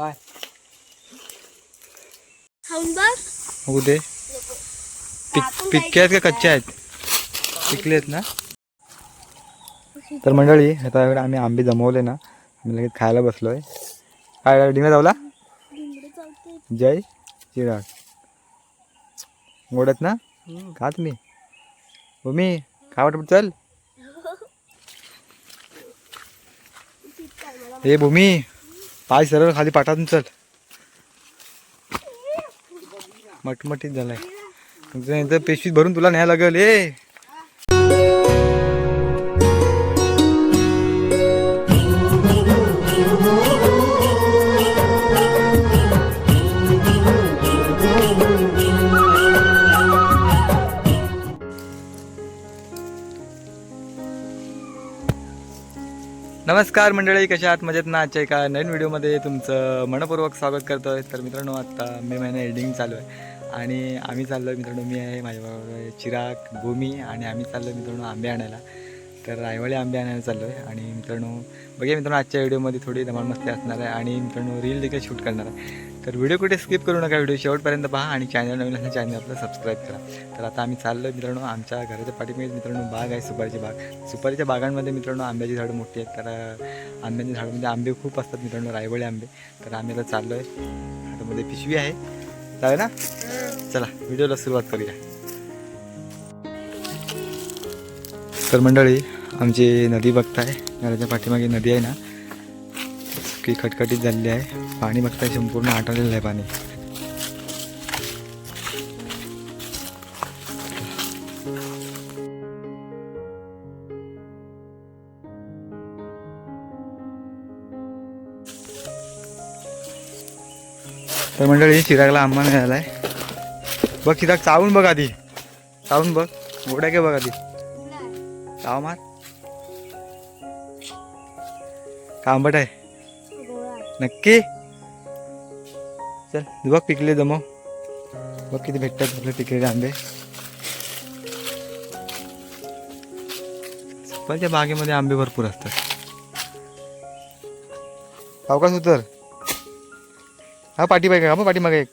काय? खाऊन बघ. बघू दे पिक पिक्के आहेत का कच्चे आहेत? पिकले आहेत ना? तर मंडळी आता आम्ही आंबे जमवले ना आम्ही लगेच खायला बसलोय. काय डिंगा जावला जय चिराग. गोडत ना? खा तुम्ही. भूमी खा वाटत चल. हे भूमी. पाय सरळ खाली पाठातून चल. मटमटीत झालाय. पेशवीत भरून तुला न्याय लागेल ए. नमस्कार मंडळी कशा आहात? मजेत ना? आजच्या एका नवीन व्हिडिओमध्ये तुमचं मनपूर्वक स्वागत करतोय. तर मित्रांनो आत्ता मे महिना एडिंग चालू आहे. आणि आम्ही चाललो आहे मित्रांनो मी आहे माझ्याबरोबर चिराग भूमी आणि आम्ही चाललो मित्रांनो आंबे आणायला. तर रायवळे आंबे आणायला चाललो आहे आणि मित्रांनो बघा मित्रांनो आजच्या व्हिडिओमध्ये थोडी धमाल मस्ती असणार आहे आणि मित्रांनो रील देखील शूट करणार आहे. तर व्हिडिओ कुठे स्किप करू नका व्हिडिओ शेवटपर्यंत पहा आणि चॅनल नवीन असं चॅनल आपलं सबस्क्राईब करा. तर आता आम्ही चाललो आहे मित्रांनो आमच्या घराच्या पाठीमागे मित्रांनो बाग आहे सुपारीची बाग. सुपारीच्या बागांमध्ये मित्रांनो आंब्याची झाडं मोठी आहेत. तर आंब्याच्या झाडामध्ये आंबे खूप असतात मित्रांनो रायवळे आंबे. तर आम्ही आता चाललो आहे हातामध्ये पिशवी आहे. चालेल ना? चला व्हिडिओला सुरुवात करूया. तर मंडळी आमची नदी बघताय घराच्या पाठीमागे नदी आहे ना? की खटखटीत झालेली आहे. पाणी बघताय संपूर्ण आटवलेलं आहे पाणी. तर मंडळी चिरागला आंबा मिळाला आहे बघ चिराग चावून बघ आधी. चावून बघ. गोड्या घे बघ आधी. चाव मार का आंबट आहे. नक्की? चल बघ पिकले जमव बघ किती भेटतात आपले पिकलेले आंबे. सुपारीच्या बागेमध्ये आंबे भरपूर असतात. सावकाश उतर हा पाठीमागे का मग पाठीमागे एक.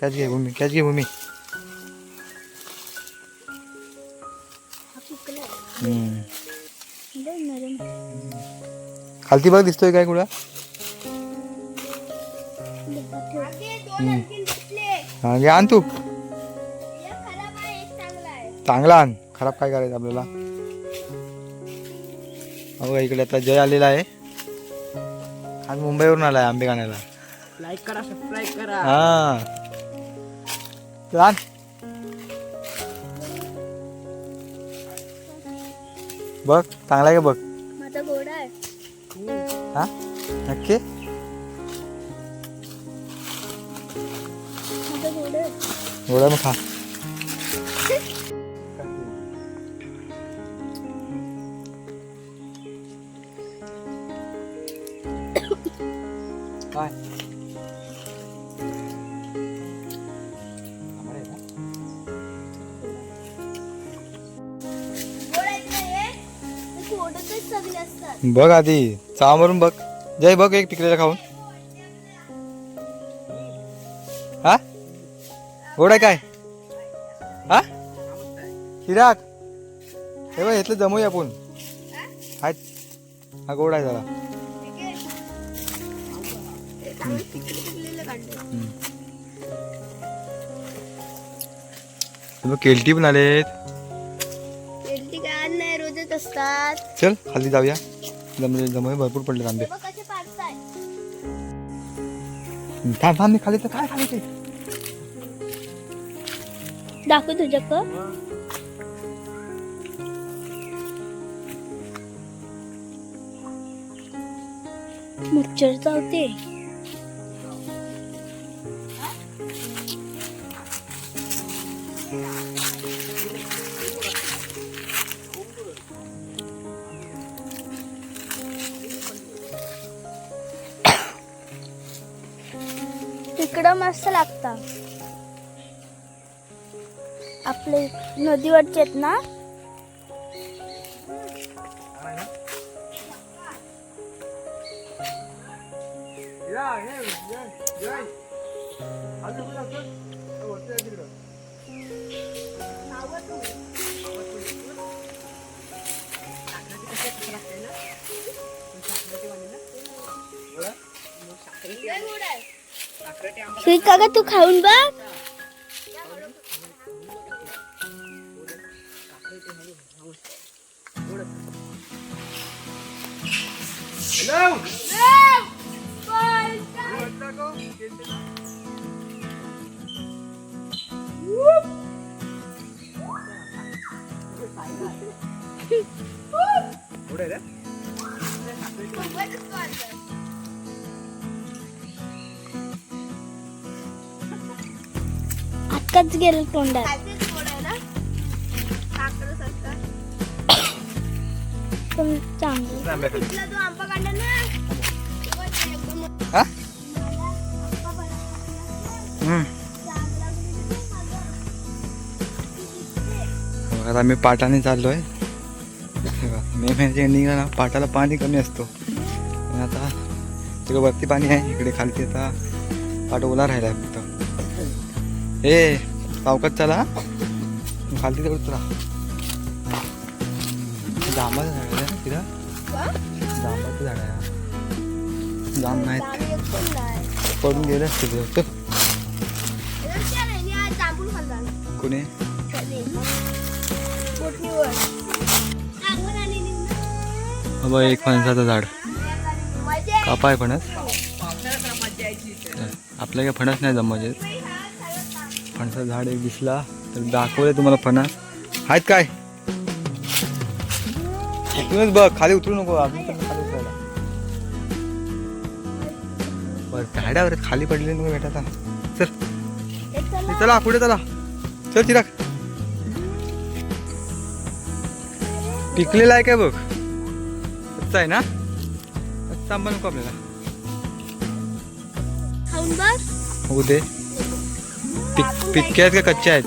कॅच घे भूमी कॅच घे भूमी. खालती बघ दिसतोय काय कुठं? हा घे आण तू. चांगला आण. खराब काय करायचं आपल्याला? हो इकडे आता जय आलेला आहे. आज मुंबईवरून आलाय आंबे खाण्याला. लाईक करा सबस्क्राईब करा. हा. आण. बघ चांगला आहे का बघ? हा नक्की एवढा मग खा सगळे असतात. बघ आधी चाव बघ. जय बघ एक पिकलेला खाऊन. हा? गोड आहे काय? हा? किराक हे बघ इथलं जमूया आपण. हाय. हा गोड आहे जरा. केलटी पण आलेत. चल खाली जाऊया. जमले जमवे भरपूर पडले आंबे. बघ कसे पाडताय. थांब थांब मी खाली तर काय खाली ते? दाखव तुझ्याक मच्छर चावते. मस्त लागतात आपले नदीवरचे आहेत ना? श्री काका तू खाऊन बघ आत्ताच गेलं तोंडात. पण चांगलं. हा? हम्म. बघा, आता मी पाटाने चाललोय. बघा, मे महिन्याच्या एंडिंगला ना पाटाला पाणी कमी असतो. आणि आता तिकडे वरती पाणी आहे इकडे खालती आता पाट ओला राहिला आहे फक्त. ए सावकाश चला. खालती तेवढं चला जांबाचं झाड आहे तिथं? जांबाचं झाड आहे. जांब नाहीत. पडून गेले असते ते. चल कोणी? बाबा एक फणसाचं झाड. कापा आहे फणस आपल्या काय फणस नाही जमायचे फणसाचं झाड एक दिसला. तर दाखवले तुम्हाला फणस. आहेत काय? इथूनच बघ खाली उतरू नको अजून पण खाली उतरायला. बरं आहेत, खाली पडले नको भेटा चल. चला. पुढे चला. चल चिराग. पिकलेला आहे काय बघ? कच्चा आहे ना? कच्चा आंबा नको आपल्याला. दे. पिक पिक्के आहेत? का कच्चे आहेत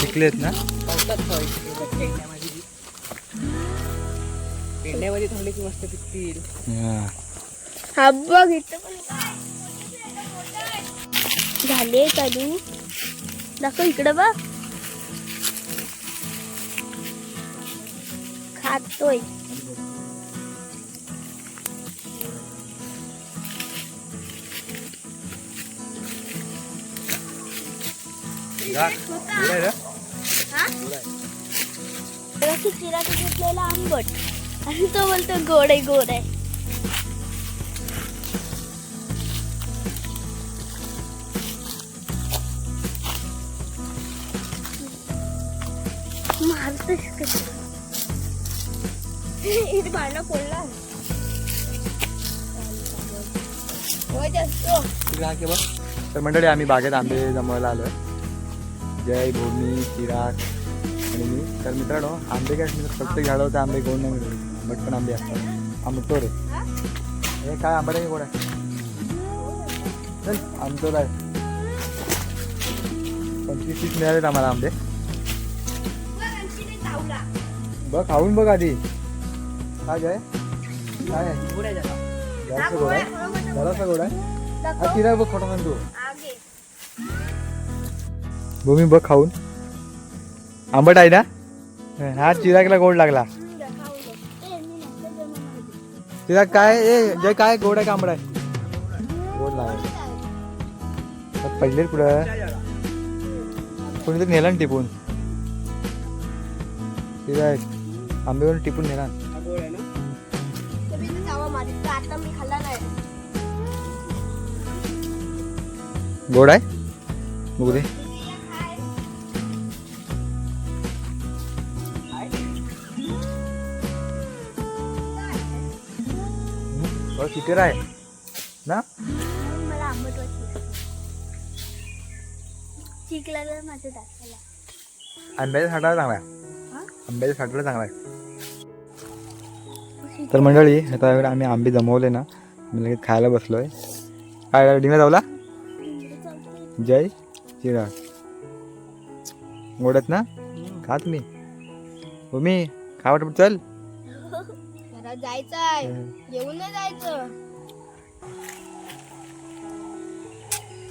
पिकले आहेत ना हा. बघ झाले चालू. दाखव इकडं बघ. खातोय. रसी चिरा घेतलेला आंबट. आणि तो बोलतो गोड आहे गोड आहे. चिराग हे बघ. तर मंडळी आम्ही बागेत आंबे जमवायला आलोय. जय भूमी चिराग आणि मी तर मित्रांनो आंबे काय प्रत्येक झाडावरचे आंबे गोड नाही मिळत. आंबट पण आंबे असतात. आंबटोर आहे हे? काय आंबट आहे गोड आहे. चल आमचोर आहे पंचवीस तीस मिळालेत आम्हाला आंबे. बघ खाऊन बघ आधी. काय जय? काय? आहे जास्त गोड आहे. जरासा गोड आहे. हा चिराग बघ खोटा तू आगे भूमी बघ खाऊन. आंबट आहे ना? हा. चिरागला गोड लागला. चिराग काय? ए जय काय? गोड आहे का आंबट आहे? गोड लागला. पडले पुढं कोणीतरी नेला ना टिपून. चिराग आंब्यावरून टिपून नेला. गोड आहे? बघू दे. किती आहे. ना? मला आंबट चीक लागलं माझ्या दाताला आंब्याच्या साठाला चांगला आहे. आंब्याच्या साठाला चांगला आहे. तर मंडळी आता वेळेला आम्ही आंबे जमवले ना मी लगेच खायला बसलोय. काय डिंगा जावला जय चिराग. गोडत ना? खा तुम्ही हो मी खा चल. घरात जायचंय. जेवून नाही जायचं.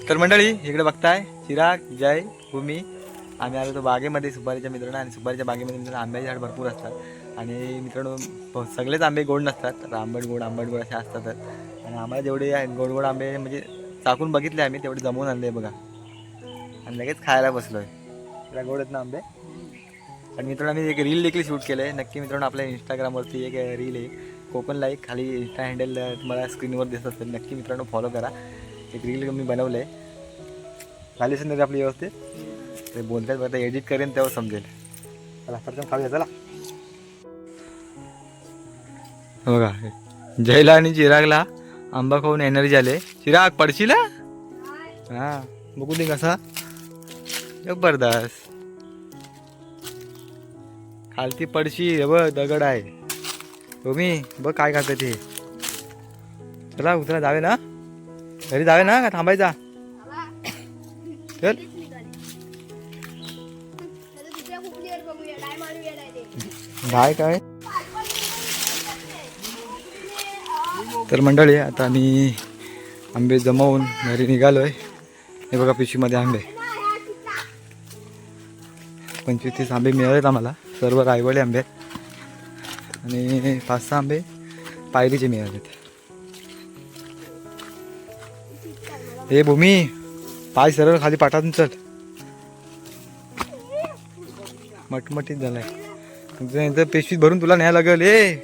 तर मंडळी इकडे बघताय चिराग जय भूमी. आम्ही आलो तो बागेमध्ये सुपारीच्या मित्रांनो आणि सुपारीच्या बागेमध्ये मित्रांनो आंब्याचे झाड भरपूर असतात. आणि मित्रांनो सगळेच आंबे गोड नसतात. तर आंबट गोड आंबट गोड असे असतातच आणि आम्हाला जेवढे गोड गोड आंबे म्हणजे चाकून बघितले आम्ही तेवढे जमवून आणले बघा. आणि लगेच खायला बसलोय. त्याला गोड आहेत ना आंबे? आणि मित्रांनो मी एक रील देखील शूट केलं आहे नक्की मित्रांनो आपल्या इंस्टाग्रामवरती एक रील आहे. कोकण लाईक खाली इंस्टा हँडल तुम्हाला स्क्रीनवर दिसत असेल. नक्की मित्रांनो फॉलो करा. एक रील मी बनवलं आहे झाली असेल आपली व्यवस्थित. ते बोलतात बघा एडिट करेन तेव्हा समजेल. चला पटकन खाऊया चला. हो बघा जयला आणि चिरागला आंबा खाऊन एनर्जी आले. चिराग पडशील? हां. बघू दे कसा. जबरदस्त. खालती पडशी हे बघ दगड आहे. तुम्ही बघ काय खातं ते. चला उतरा जावे ना. घरी जावे ना का थांबायचा? चल. काय काय? तर मंडळी आता आम्ही आंबे जमवून घरी निघालोय. हे बघा पिशवीमध्ये आंबे. पंचवीस तीस आंबे मिळालेत आम्हाला. सर्व रायवळे आंबे आहेत. आणि पाच सहा आंबे पायरीचे मिळालेत हे भूमी पाय सरळ खाली पाठातून चल मटमटीत झालाय. तुमचं यांचं पिशवीत भरून तुला न्यायला लागेल. ए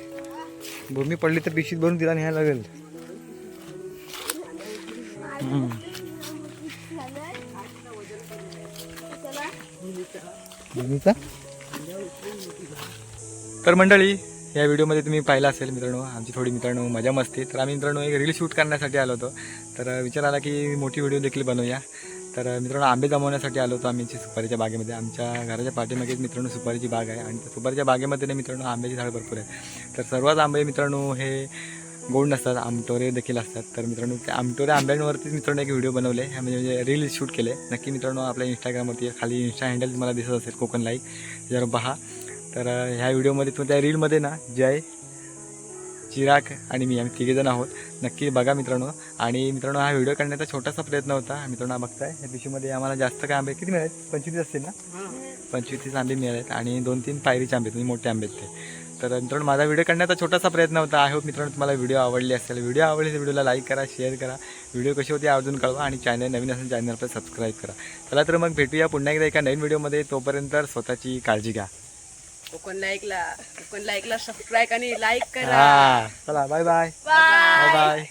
भूमी पडली तर पिशवीत भरून तिला न्यायला लागेल. भूमीचा? तर मंडळी या व्हिडिओमध्ये तुम्ही पाहिलं असेल मित्रांनो आमची थोडी मित्रांनो मजा मस्ती. तर आम्ही मित्रांनो एक रील शूट करण्यासाठी आलो होतो. तर विचार आला की मोठी व्हिडिओ देखील बनवूया. तर मित्रांनो आंबे जमवण्यासाठी आलो होतो आम्ही सुपारीच्या बागेमध्ये. आमच्या घराच्या पाठीमागेच मित्रांनो सुपारीची बाग आहे आणि त्या सुपारीच्या बागेमध्ये ना मित्रांनो आंब्याची झाड भरपूर आहे तर सर्वच आंबे मित्रांनो हे गोड नसतात आमटोरे देखील असतात. तर मित्रांनो त्या आमटोरे आंब्यांवरतीच मित्रांनो एक व्हिडिओ बनवले. म्हणजे रील शूट केले. नक्की मित्रांनो आपल्या इंस्टाग्रामवरती खाली इंस्टा हँडल तुम्हाला दिसत असेल कोकण लाईक जर पहा तर ह्या व्हिडिओमध्ये तुम्ही त्या रीलमध्ये ना जय चिराग आणि मी आम्ही तिघेजण आहोत. नक्की बघा मित्रांनो. आणि मित्रांनो हा व्हिडिओ करण्याचा छोटासा प्रयत्न होता. मित्रांनो हा बघताय. या पिशवीमध्ये आम्हाला जास्त काय आंबे किती मिळाले पंचवीस असतील ना? पंचवीस तीस आंबे मिळालेत आणि दोन तीन पायरीचे आंबे म्हणजे मोठे आंबे आहेत ते. तर मित्रांनो माझा व्हिडिओ करण्याचा छोटासा प्रयत्न होता. आय होप मित्रांनो तुम्हाला व्हिडिओ आवडली असेल. व्हिडिओ आवडली तर व्हिडिओला लाईक करा शेअर करा. व्हिडिओ कशी होती अजून कळवा आणि चॅनल नवीन असेल चॅनलला सबस्क्राईब करा. चला तर मग भेटूया पुन्हा एकदा एका नवीन व्हिडिओमध्ये तोपर्यंत स्वतःची काळजी घ्या. कोकण लाईकला कोकण लाईकला सबस्क्राईब आणि लाईक करा. हा चला बाय बाय बाय बाय